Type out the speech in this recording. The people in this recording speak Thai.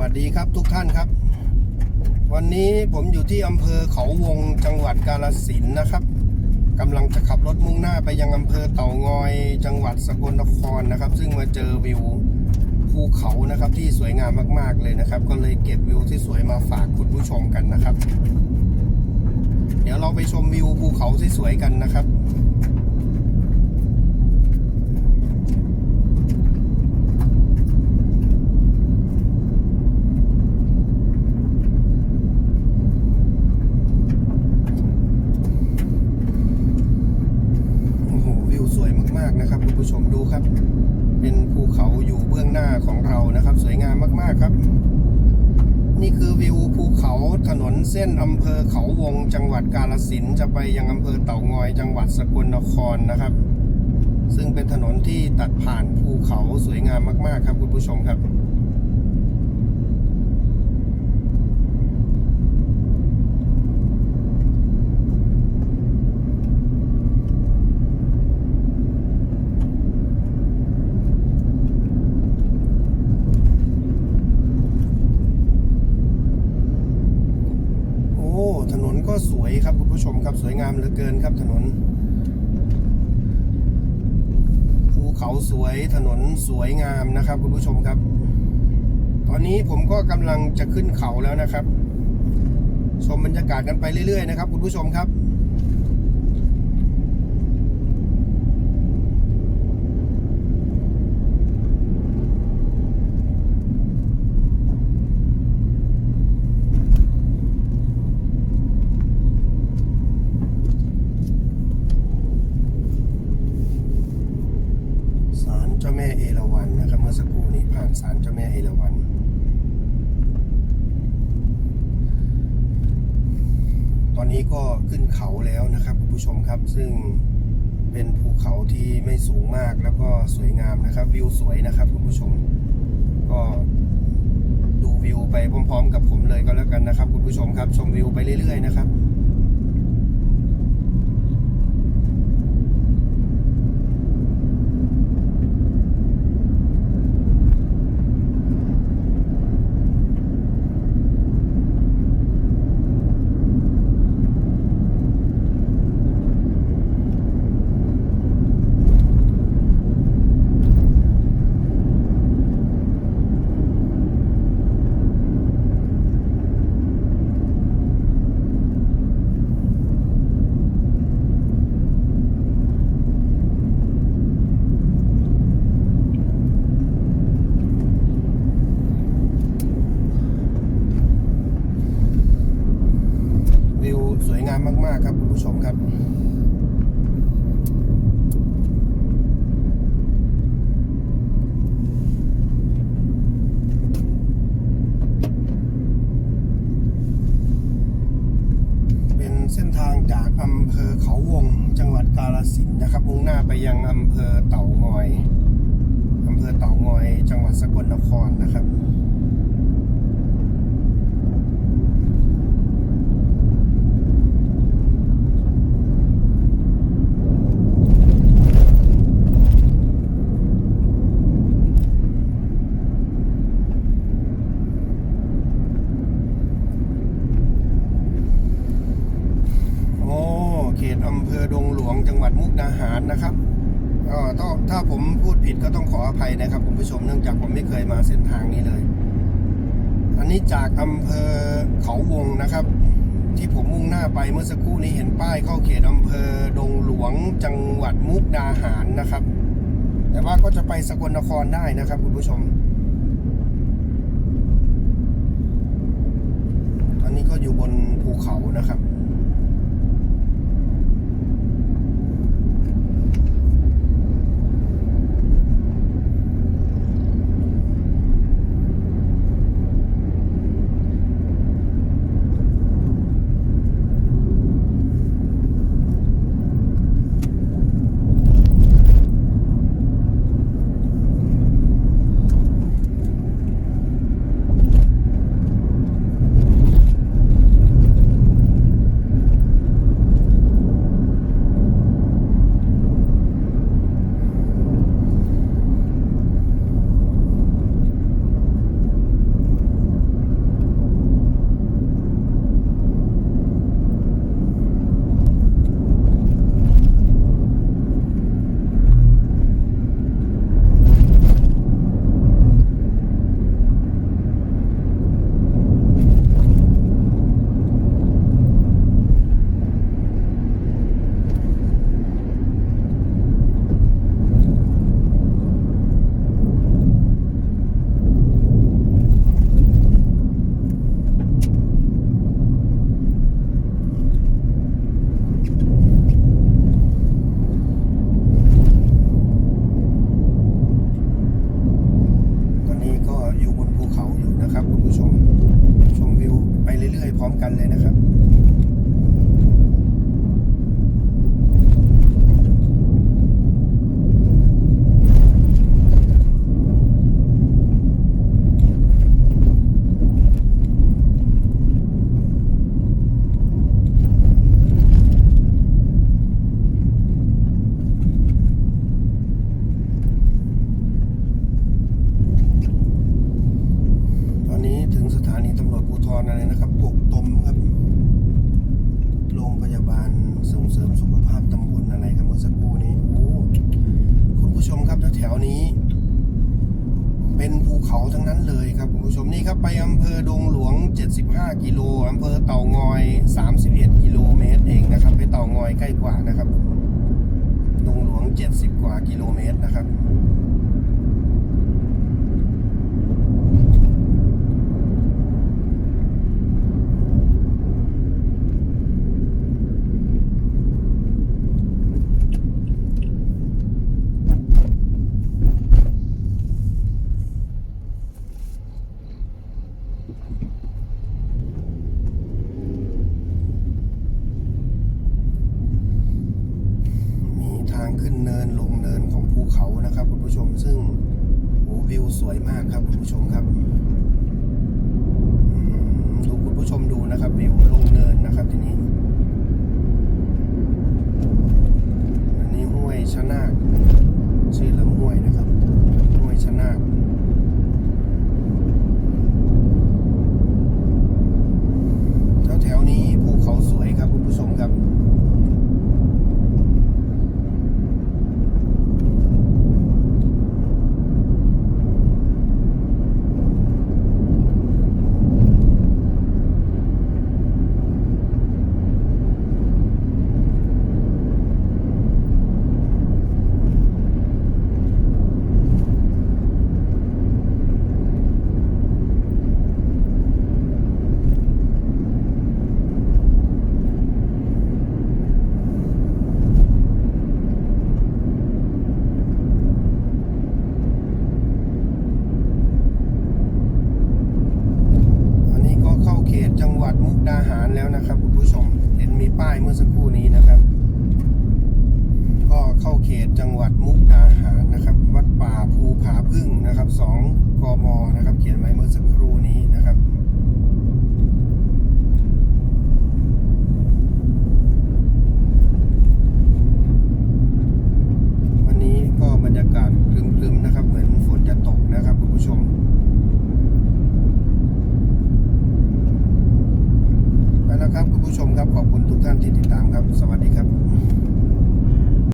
วัสดีครับทุกท่านครับ วันนี้ผมอยู่ที่อำเภอเขาวงจังหวัดกาฬสินนะครับกำลังจะขับรถมุ่งหน้าไปยังอำเภอเต่างอยจังหวัดสกลนครนะครับ ซึ่งมาเจอวิวภูเขานะครับที่สวยงามมากๆเลยนะครับ ก็เลยเก็บวิวที่สวยมาฝากคุณผู้ชมกันนะครับ เดี๋ยวเราไปชมวิวภูเขาที่สวยกันนะครับ โอ้โหวิวสวยมากๆนะครับคุณ ครับ เป็นภูเขาอยู่เบื้องหน้าของเรานะครับ สวยงามมาก ๆ ครับ นี่คือวิวภูเขาถนนเส้นอำเภอเขาวงจังหวัดกาลสินจะไปยังอำเภอเต่างอยจังหวัดสกลนครนะครับ ซึ่งเป็นถนนที่ตัดผ่านภูเขาสวยงามมาก ๆ ครับคุณผู้ชมครับ โอ้ ถนน ก็สวยครับคุณผู้ชมครับสวยงามเหลือเกินครับถนน ภูเขาสวยถนนสวยงามนะครับ คุณผู้ชมครับ ตอนนี้ผมก็กำลังจะขึ้นเขาแล้วนะครับ ชมบรรยากาศกันไปเรื่อยๆนะครับ คุณผู้ชมครับ ศาล เจ้าแม่เอราวัณนะครับเมื่อสักครู่นี้ผ่านศาลเจ้าแม่เอราวัณตอนนี้ก็ขึ้นเขาแล้วนะครับคุณผู้ชมครับ ซึ่งเป็นภูเขาที่ไม่สูงมากแล้วก็สวยงามนะครับวิวสวยนะครับคุณผู้ชม ก็ดูวิวไปพร้อม ๆ กับผมเลยก็แล้วกันนะครับคุณผู้ชมครับ ชมวิวไปเรื่อยๆนะครับ วิว สวยงามมาก ๆ ครับคุณผู้ชมครับเป็นเส้นทางจากอำเภอเขาวง จังหวัดกาฬสินนะครับ มุ่งหน้าไปยังอำเภอเต่างอยอำเภอเต่างอย จังหวัดสกลนครนะครับ โอ้เขตอำเภอดงหลวงจังหวัดมุกดาหาร นะครับก็ถ้าถ้าผมพูดผิดก็ต้องขออภัยนะครับคุณผู้ชมเนื่องจากผมไม่เคยมาเส้นทางนี้เลย อันนี้จากอำเภอเขาวงนะครับ ที่ผมมุ่งหน้าไปเมื่อสักครู่นี้เห็นป้ายเข้าเขตอำเภอดงหลวงจังหวัดมุกดาหารนะครับ แต่ว่าก็จะไปสกลนครได้นะครับคุณผู้ชมตอนนี้ก็อยู่บนภูเขานะครับ เขาทั้งนั้นเลยครับคุณผู้ชมนี่ครับไปอำเภอดงหลวง 75 กิโลอำเภอเต่างอย 31 กิโลเมตรเองนะครับ ไปเต่างอยใกล้กว่านะครับดงหลวง 70 กว่ากิโลเมตรนะครับ มีทางขึ้นเนินลงเนินของภูเขานะครับคุณผู้ชมซึ่งโอ้วิวสวยมาก คุณผู้ชมครับดูคุณผู้ชมดูนะครับวิวลงเนินนะครับทีนี้อันนี้ห้วยชะนาคชื่อลำห้วยนะครับ ห้วยชะนาคแถวๆนี้ภูเขาสวยครับคุณผู้ชมครับ อันนี้ก็เข้าเขตจังหวัดมุกดาหารแล้วนะครับคุณผู้ชม เห็นมีป้าย เมื่อสักครู่นี้นะครับ ก็เข้าเขตจังหวัดมุกดาหารนะครับ วัดป่าภูผาพึ่งนะครับสองกมนะครับ เขียนไว้เมื่อสักครู่นี้